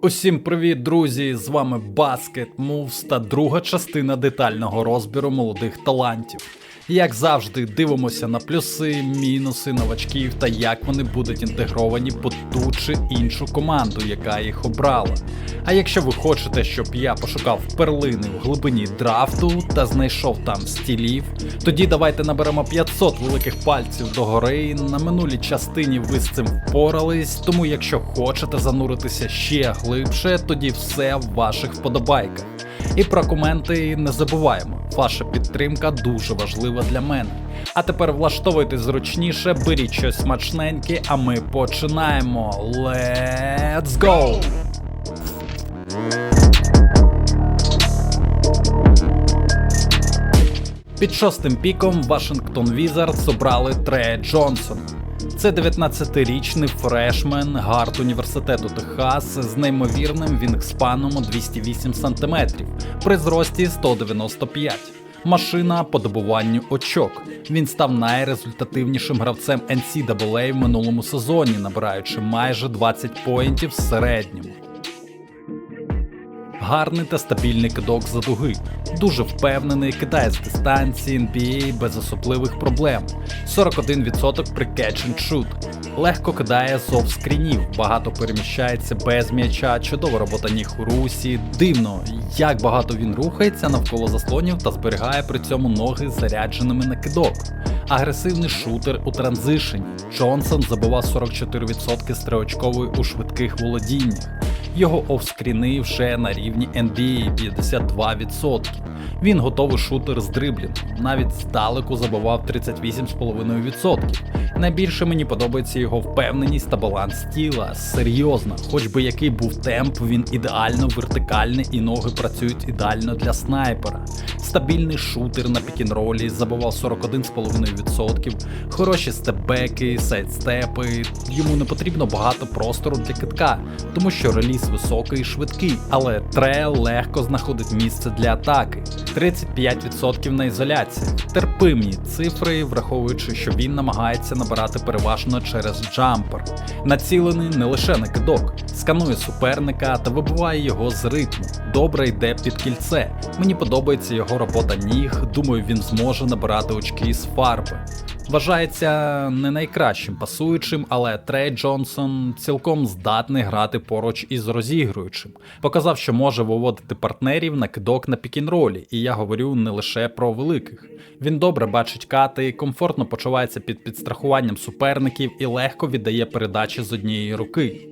Усім привіт, друзі! З вами Basket Moves та друга частина детального розбіру молодих талантів. Як завжди, дивимося на плюси, мінуси новачків та як вони будуть інтегровані по ту чи іншу команду, яка їх обрала. А якщо ви хочете, щоб я пошукав перлини в глибині драфту та знайшов там стілів, тоді давайте наберемо 500 великих пальців догори. На минулій частині ви з цим впорались, тому якщо хочете зануритися ще глибше, тоді все в ваших вподобайках. І про коменти не забуваємо. Ваша підтримка дуже важлива для мене. А тепер влаштовуйте зручніше, беріть щось смачненьке, а ми починаємо. Let's go! Під шостим піком Вашингтон Візардс обрали Трея Джонсона. Це 19-річний фрешмен гард університету Техас з неймовірним вінгспаном у 208 см при зрості 195 Машина по добуванню очок. Він став найрезультативнішим гравцем NCAA в минулому сезоні, набираючи майже 20 поінтів в середньому. Гарний та стабільний кидок за дуги. Дуже впевнений, кидає з дистанції NBA без особливих проблем. 41% при catch and shoot. Легко кидає з офскрінів, багато переміщається без м'яча, чудова робота ніг у русі. Дивно, як багато він рухається навколо заслонів та зберігає при цьому ноги зарядженими на кидок. Агресивний шутер у транзишені. Джонсон забував 44% з триочкової у швидких володіннях. Його офскріни вже на рівні NBA 52%. Він готовий шутер з дриблінгу, навіть здалеку забивав 38,5%. Найбільше мені подобається його впевненість та баланс тіла. Серйозно, хоч би який був темп, він ідеально вертикальний і ноги працюють ідеально для снайпера. Стабільний шутер на пікінролі забивав 41,5%, хороші степбеки, сайдстепи. Йому не потрібно багато простору для китка, тому що реліз високий і швидкий, але Тре легко знаходить місце для атаки. 35% на ізоляції. Терпимі цифри, враховуючи, що він намагається набирати переважно через джампер. Націлений не лише на кидок, сканує суперника та вибиває його з ритму. Добре йде під кільце. Мені подобається його робота ніг. Думаю, він зможе набирати очки з фарби. Вважається не найкращим пасуючим, але Трей Джонсон цілком здатний грати поруч із розігруючим. Показав, що може виводити партнерів на кидок на пікінролі, і я говорю не лише про великих. Він добре бачить кати, комфортно почувається під підстрахуванням суперників і легко віддає передачі з однієї руки.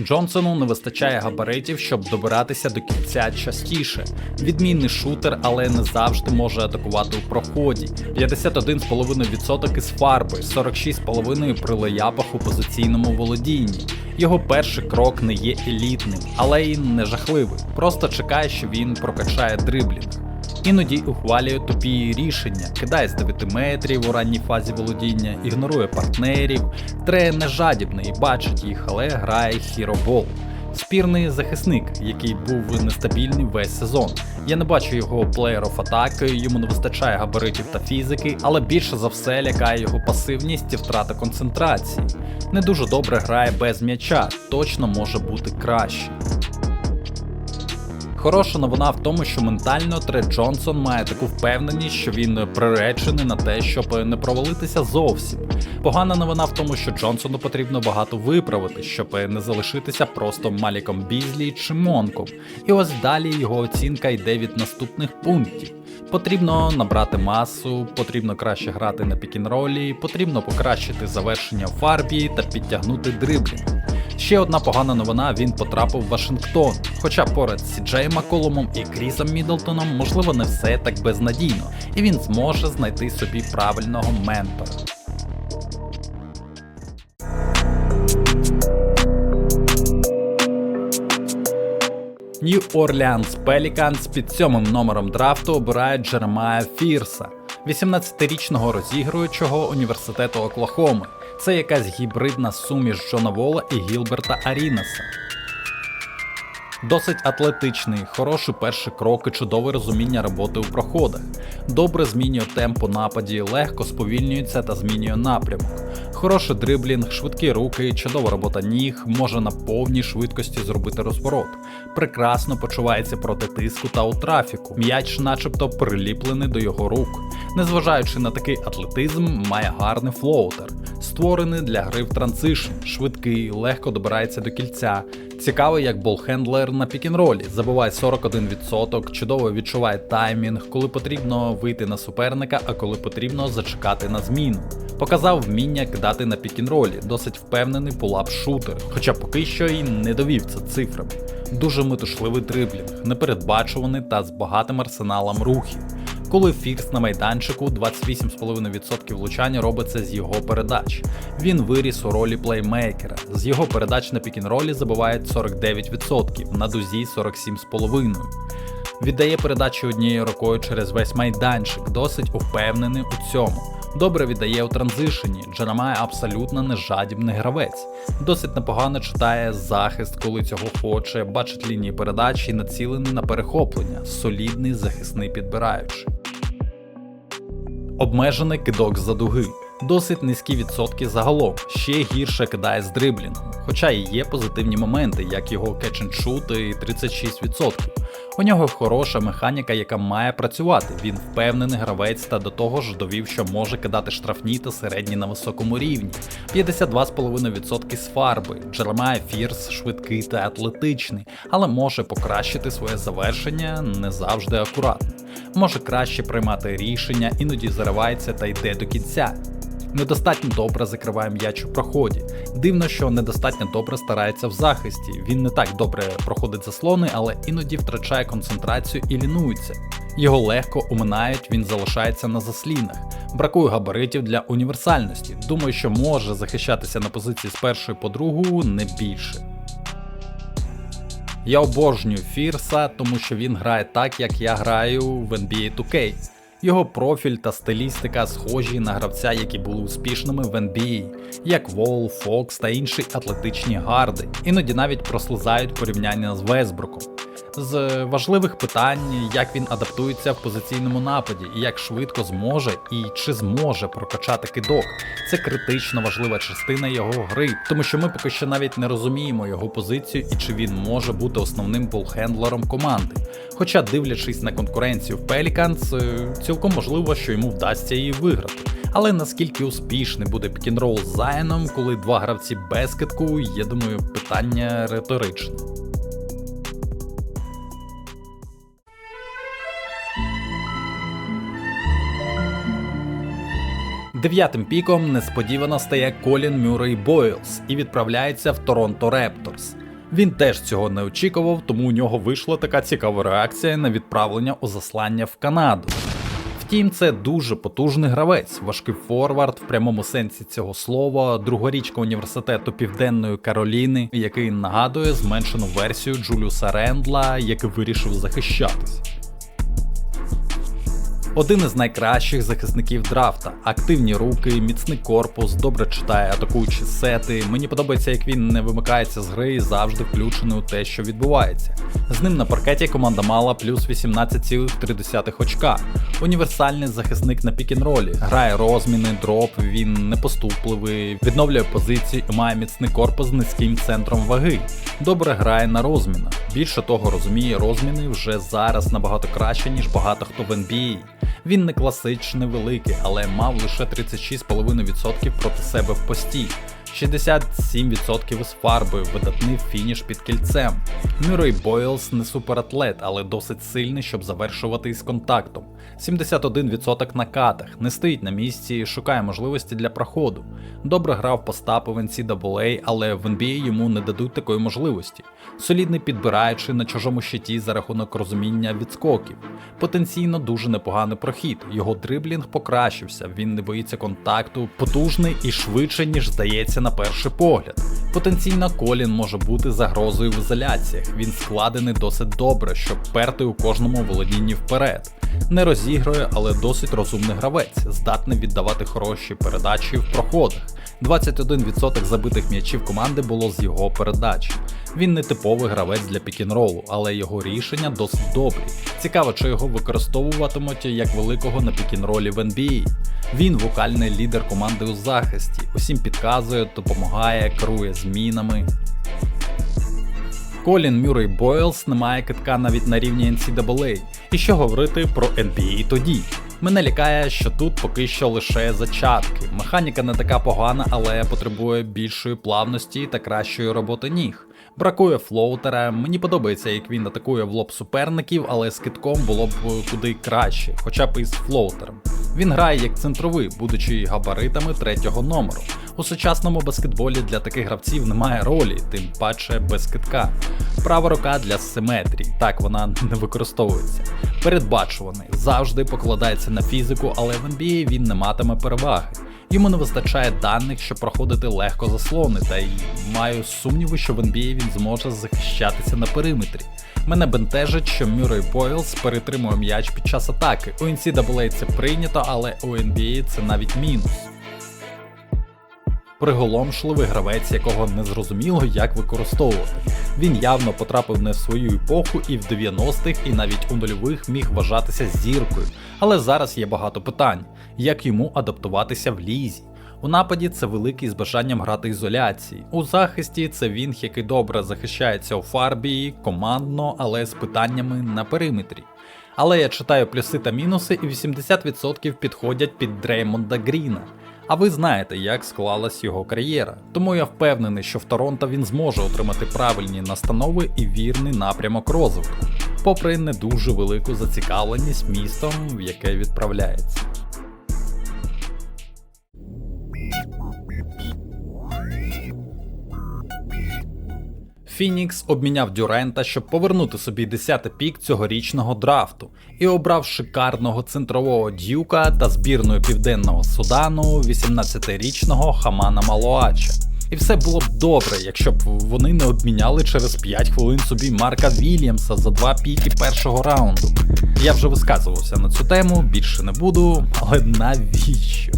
Джонсону не вистачає габаритів, щоб добиратися до кільця частіше. Відмінний шутер, але не завжди може атакувати у проході. 51,5% із фарби, 46,5% при леяпах у позиційному володінні. Його перший крок не є елітним, але й не жахливий. Просто чекає, що він прокачає дриблінг. Іноді ухвалює тупі рішення, кидає з 9 метрів у ранній фазі володіння, ігнорує партнерів, тре не жадібний і бачить їх, але грає хіробол. Спірний захисник, який був нестабільний весь сезон. Я не бачу його плеєров атаки, йому не вистачає габаритів та фізики, але більше за все лякає його пасивність і втрата концентрації. Не дуже добре грає без м'яча, точно може бути краще. Хороша новина в тому, що ментально Тред Джонсон має таку впевненість, що він приречений на те, щоб не провалитися зовсім. Погана новина в тому, що Джонсону потрібно багато виправити, щоб не залишитися просто Маліком Бізлі чи Монком. І ось далі його оцінка йде від наступних пунктів. Потрібно набрати масу, потрібно краще грати на пікінролі, потрібно покращити завершення фарбі та підтягнути дриблінг. Ще одна погана новина: він потрапив в Вашингтон. Хоча поряд з Сіджеєм Маколумом і Крісом Мідлтоном, можливо, не все так безнадійно, і він зможе знайти собі правильного ментора. Нью Орлеанс Пеліканс під сьомим номером драфту обирають Джеремая Фірса, 18-річного розігруючого університету Оклахоми. Це якась гібридна суміш Джона Вола і Гілберта Арінеса. Досить атлетичний, хороші перші кроки, чудове розуміння роботи у проходах. Добре змінює темп у нападі, легко сповільнюється та змінює напрямок. Хороший дриблінг, швидкі руки, чудова робота ніг, може на повній швидкості зробити розворот. Прекрасно почувається проти тиску та у трафіку. М'яч, начебто, приліплений до його рук. Незважаючи на такий атлетизм, має гарний флоутер, створений для гри в транзишн, швидкий, легко добирається до кільця. Цікавий як болхендлер на пікінролі, забуває 41%, чудово відчуває таймінг, коли потрібно вийти на суперника, а коли потрібно зачекати на зміну. Показав вміння кидати на пікінролі, досить впевнений пулап-шутер, хоча поки що і не довів це цифрами. Дуже метушливий дриблінг, непередбачуваний та з багатим арсеналом рухів. Коли фікс на майданчику 28,5% влучання робиться з його передач. Він виріс у ролі плеймейкера. З його передач на пікінролі забувають 49%, на дузі 47,5%. Віддає передачі однією рукою через весь майданчик, досить упевнений у цьому. Добре віддає у транзишені, Джеремай абсолютно не жадібний гравець. Досить непогано читає захист, коли цього хоче, бачить лінії передач і націлений на перехоплення, солідний захисний підбираючий. Обмежений кидок за дуги. Досить низькі відсотки загалом, ще гірше кидає з дриблінгом. Хоча і є позитивні моменти, як його shoot і 36%. У нього хороша механіка, яка має працювати. Він впевнений гравець та до того ж довів, що може кидати штрафні та середні на високому рівні. 52,5% з фарби. Джеремай Фірс швидкий та атлетичний, але може покращити своє завершення не завжди акуратно. Може краще приймати рішення, іноді заривається та йде до кінця. Недостатньо добре закриває м'яч у проході. Дивно, що недостатньо добре старається в захисті. Він не так добре проходить заслони, але іноді втрачає концентрацію і лінується. Його легко уминають, він залишається на заслінах. Бракує габаритів для універсальності. Думаю, що може захищатися на позиції з першої по другу не більше. Я обожнюю Фірса, тому що він грає так, як я граю в NBA 2K. Його профіль та стилістика схожі на гравця, які були успішними в NBA, як Вол, Фокс та інші атлетичні гарди, іноді навіть прослизають порівняння з Весбруком. З важливих питань, як він адаптується в позиційному нападі, і як швидко зможе і чи зможе прокачати кидок. Це критично важлива частина його гри, тому що ми поки що навіть не розуміємо його позицію і чи він може бути основним болхендлером команди. Хоча, дивлячись на конкуренцію в Pelicans, е, цілком можливо, що йому вдасться її виграти. Але наскільки успішний буде пікінрол з Зайном, коли два гравці без китку, я думаю, питання риторичне. Дев'ятим піком несподівано стає Колін Мюррей Бойлс і відправляється в Торонто Репторс. Він теж цього не очікував, тому у нього вийшла така цікава реакція на відправлення у заслання в Канаду. Втім, це дуже потужний гравець, важкий форвард в прямому сенсі цього слова, другорічка університету Південної Кароліни, який нагадує зменшену версію Джуліуса Рендла, який вирішив захищатись. Один із найкращих захисників драфта. Активні руки, міцний корпус, добре читає атакуючі сети. Мені подобається, як він не вимикається з гри і завжди включений у те, що відбувається. З ним на паркеті команда мала плюс 18,3 очка. Універсальний захисник на пікінролі. Грає розміни, дроп, він непоступливий, відновлює позиції і має міцний корпус з низьким центром ваги. Добре грає на розмінах. Більше того, розуміє розміни вже зараз набагато краще, ніж багато хто в NBA. Він не класичний великий, але мав лише 36,5% проти себе в пості. 67% із фарби, видатний фініш під кільцем. Мюррей Бойлс не суператлет, але досить сильний, щоб завершувати із контактом. 71% на катах, не стоїть на місці, шукає можливості для проходу. Добре грав по стапу в NCAA, але в NBA йому не дадуть такої можливості. Солідний підбираючи на чужому щиті за рахунок розуміння відскоків. Потенційно дуже непоганий прохід. Його дриблінг покращився, він не боїться контакту, потужний і швидше, ніж здається на перший погляд. Потенційно Колін може бути загрозою в ізоляціях. Він складений досить добре, щоб перти у кожному володінні вперед. Не розігрує, але досить розумний гравець, здатний віддавати хороші передачі в проходах. 21% забитих м'ячів команди було з його передач. Він не типовий гравець для пікінролу, але його рішення досить добрі. Цікаво, чи його використовуватимуть як великого на пікінролі в NBA. Він вокальний лідер команди у захисті, усім підказує, допомагає, керує змінами. Колін Мюррей Бойлс не має китка навіть на рівні NCAA. І що говорити про NBA тоді? Мене лякає, що тут поки що лише зачатки. Механіка не така погана, але потребує більшої плавності та кращої роботи ніг. Бракує флоутера, мені подобається, як він атакує в лоб суперників, але з китком було б куди краще, хоча б із флоутером. Він грає як центровий, будучи габаритами третього номеру. У сучасному баскетболі для таких гравців немає ролі, тим паче без китка. Права рука для симетрії, так вона не використовується. Передбачуваний, завжди покладається на фізику, але в NBA він не матиме переваги. Йому не вистачає даних, щоб проходити легко заслони, та й маю сумніви, що в NBA він зможе захищатися на периметрі. Мене бентежить, що Мюррей Бойлс перетримує м'яч під час атаки. У NCAA це прийнято, але у NBA це навіть мінус. Приголомшливий гравець, якого не зрозуміло, як використовувати. Він явно потрапив не в свою епоху і в 90-х, і навіть у нульових міг вважатися зіркою. Але зараз є багато питань, як йому адаптуватися в лізі. У нападі це великий з бажанням грати ізоляції. У захисті це він, який добре захищається у фарбі, командно, але з питаннями на периметрі. Але я читаю плюси та мінуси, і 80% підходять під Дреймонда Гріна. А ви знаєте, як склалась його кар'єра. Тому я впевнений, що в Торонто він зможе отримати правильні настанови і вірний напрямок розвитку, попри не дуже велику зацікавленість містом, в яке відправляється. Фінікс обміняв Дюрента, щоб повернути собі 10-й пік цьогорічного драфту, і обрав шикарного центрового дюка та збірною Південного Судану 18-річного Хамана Малоача. І все було б добре, якщо б вони не обміняли через 5 хвилин собі Марка Вільямса за два піки першого раунду. Я вже висказувався на цю тему, більше не буду, але навіщо?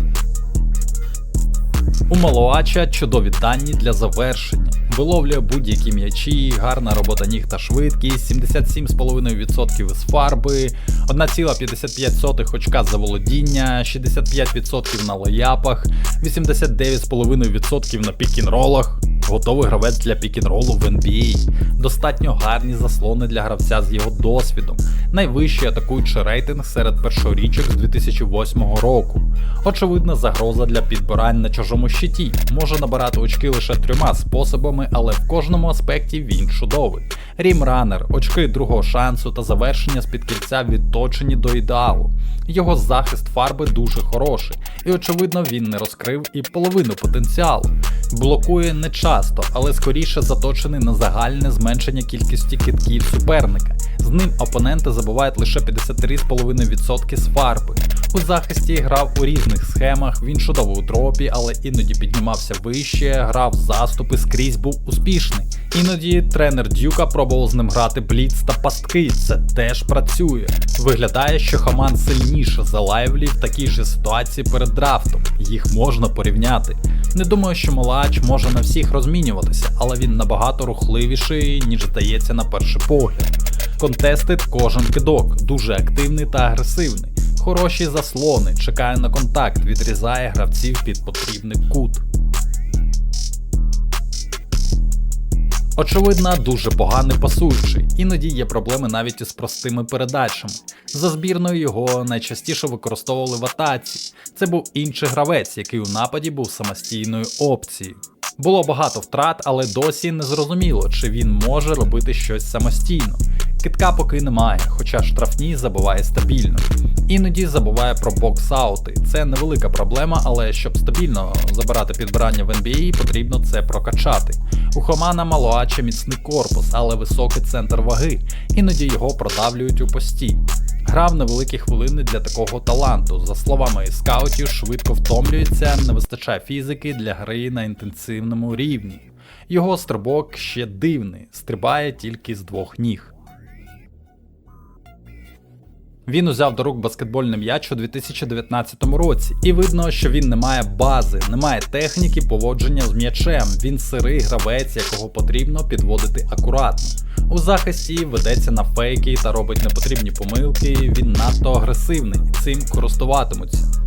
У Малоача чудові дані для завершення. Виловлює будь-які м'ячі, гарна робота ніг та швидкість, 77,5% із фарби, 1,55 очка за володіння, 65% на лояпах, 89,5% на пікінролах. Готовий гравець для пікінролу в NBA. Достатньо гарні заслони для гравця з його досвідом. Найвищий атакуючий рейтинг серед першорічок з 2008 року. Очевидна загроза для підбирань на чужому щиті. Може набирати очки лише трьома способами, але в кожному аспекті він чудовий. Рімранер, очки другого шансу та завершення з-під кільця відточені до ідеалу. Його захист фарби дуже хороший, і очевидно він не розкрив і половину потенціалу. Блокує не часто, але скоріше заточений на загальне зменшення кількості китків суперника. З ним опоненти забувають лише 53,5% з фарби. У захисті грав у різних схемах, він чудово у дропі, але іноді піднімався вище, грав заступи, скрізь був успішний. Іноді тренер Дюка пробував з ним грати бліц та пастки, це теж працює. Виглядає, що Хаман сильніше за Лайвлі в такій же ситуації перед драфтом, їх можна порівняти. Не думаю, що Малач може на всіх розмінюватися, але він набагато рухливіший, ніж здається на перший погляд. Контестить кожен кидок, дуже активний та агресивний. Хороші заслони, чекає на контакт, відрізає гравців під потрібний кут. Очевидно, дуже поганий пасуючий, іноді є проблеми навіть із простими передачами. За збірною його найчастіше використовували в атаці. Це був інший гравець, який у нападі був самостійною опцією. Було багато втрат, але досі не зрозуміло, чи він може робити щось самостійно. Китка поки немає, хоча штрафні забуває стабільно. Іноді забуває про бокс-аути. Це невелика проблема, але щоб стабільно забирати підбирання в NBA, потрібно це прокачати. У Хомана Малоача міцний корпус, але високий центр ваги, іноді його продавлюють у пості. Грав невеликі хвилини для такого таланту. За словами скаутів, швидко втомлюється, не вистачає фізики для гри на інтенсивному рівні. Його стрибок ще дивний, стрибає тільки з двох ніг. Він узяв до рук баскетбольний м'яч у 2019 році, і видно, що він не має бази, не має техніки поводження з м'ячем. Він сирий гравець, якого потрібно підводити акуратно. У захисті ведеться на фейки та робить непотрібні помилки. Він надто агресивний цим користуватимуться.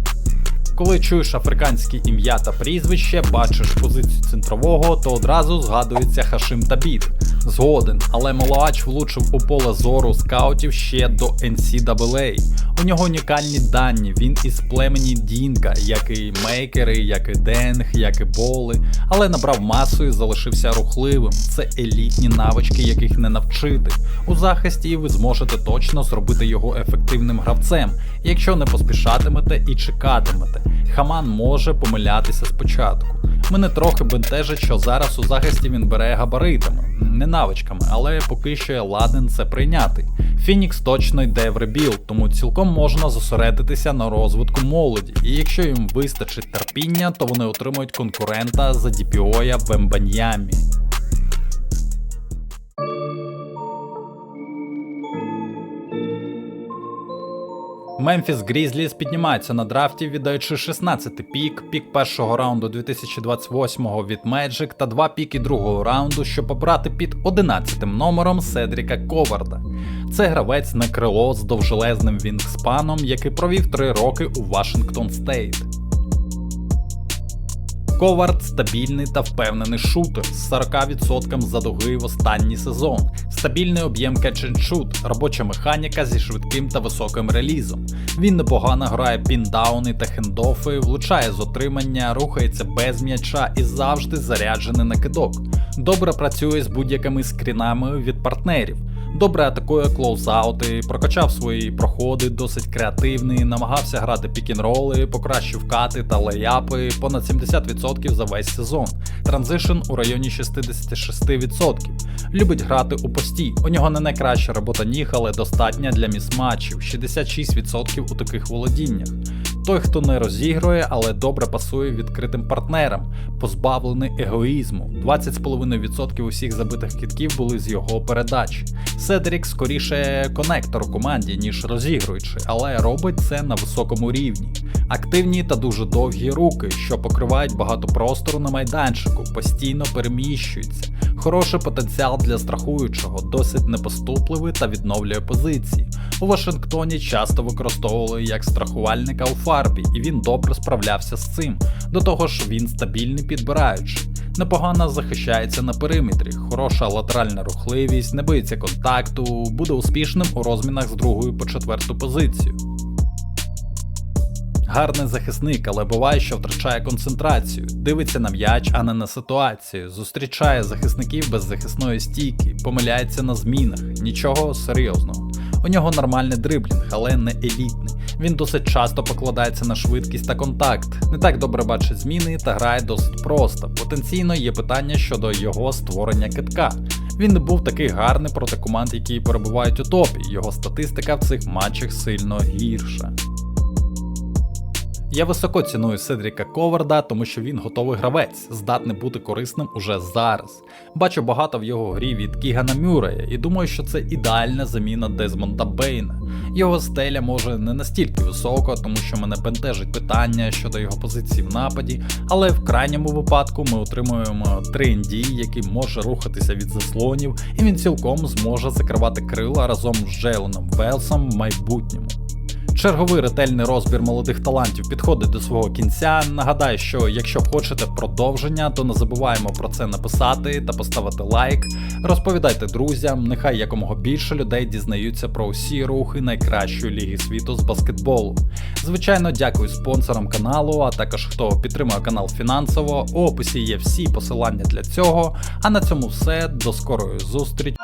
Коли чуєш африканське ім'я та прізвище, бачиш позицію центрового, то одразу згадується Хашим Табіт. Згоден, але Малоач влучив у поле зору скаутів ще до NCAA. У нього унікальні дані, він із племені Дінка, як і мейкери, як і Денг, як і боли, але набрав масу і залишився рухливим. Це елітні навички, яких не навчити. У захисті ви зможете точно зробити його ефективним гравцем, якщо не поспішатимете і чекатимете. Хаман може помилятися спочатку. Мене трохи бентежить, що зараз у захисті він бере габаритами, не навичками, але поки що я ладен це прийняти. Фінікс точно йде в ребілд, тому цілком можна зосередитися на розвитку молоді, і якщо їм вистачить терпіння, то вони отримують конкурента за Діпіоя в Ембаньямі. Мемфіс Грізліс піднімається на драфті, віддаючи 16-й пік, пік першого раунду 2028-го від Magic та два піки другого раунду, щоб обрати під 11-м номером Седріка Коварда. Це гравець на крило з довжелезним вінгспаном, який провів 3 роки у Вашингтон Стейт. Ковард стабільний та впевнений шутер з 40% задуги в останній сезон, стабільний об'єм catch and shoot, робоча механіка зі швидким та високим релізом. Він непогано грає піндауни та хендофи, влучає з отримання, рухається без м'яча і завжди заряджений на кидок. Добре працює з будь-якими скрінами від партнерів. Добре атакує клоузаути, прокачав свої проходи, досить креативний, намагався грати пікінроли, покращив кати та лейапи понад 70% за весь сезон. Транзишн у районі 66%. Любить грати у пості. У нього не найкраща робота ніг, але достатня для місматчів, 66% у таких володіннях. Той, хто не розігрує, але добре пасує відкритим партнерам, позбавлений егоїзму. 20,5% усіх забитих кітків були з його передач. Седрік скоріше конектор у команді, ніж розігруючий, але робить це на високому рівні. Активні та дуже довгі руки, що покривають багато простору на майданчику, постійно переміщуються. Хороший потенціал для страхуючого, досить непоступливий та відновлює позиції. У Вашингтоні часто використовували як страхувальника у фарбі, і він добре справлявся з цим. До того ж, він стабільний підбираючий. Непогано захищається на периметрі, хороша латеральна рухливість, не боїться контакту, буде успішним у розмінах з другої по четверту позицію. Гарний захисник, але буває, що втрачає концентрацію, дивиться на м'яч, а не на ситуацію, зустрічає захисників без захисної стійки, помиляється на змінах, нічого серйозного. У нього нормальний дриблінг, але не елітний. Він досить часто покладається на швидкість та контакт, не так добре бачить зміни та грає досить просто. Потенційно є питання щодо його створення китка. Він не був такий гарний проти команд, які перебувають у топі. Його статистика в цих матчах сильно гірша. Я високо ціную Седріка Коварда, тому що він готовий гравець, здатний бути корисним уже зараз. Бачу багато в його грі від Кігана Мюрея і думаю, що це ідеальна заміна Дезмонда Бейна. Його стеля може не настільки висока, тому що мене бентежить питання щодо його позиції в нападі, але в крайньому випадку ми отримуємо 3ND, який може рухатися від заслонів, і він цілком зможе закривати крила разом з Джейленом Велсом в майбутньому. Черговий ретельний розбір молодих талантів підходить до свого кінця. Нагадаю, що якщо хочете продовження, то не забуваємо про це написати та поставити лайк. Розповідайте друзям, нехай якомога більше людей дізнаються про усі рухи найкращої ліги світу з баскетболу. Звичайно, дякую спонсорам каналу, а також хто підтримує канал фінансово. У описі є всі посилання для цього. А на цьому все. До скорої зустрічі.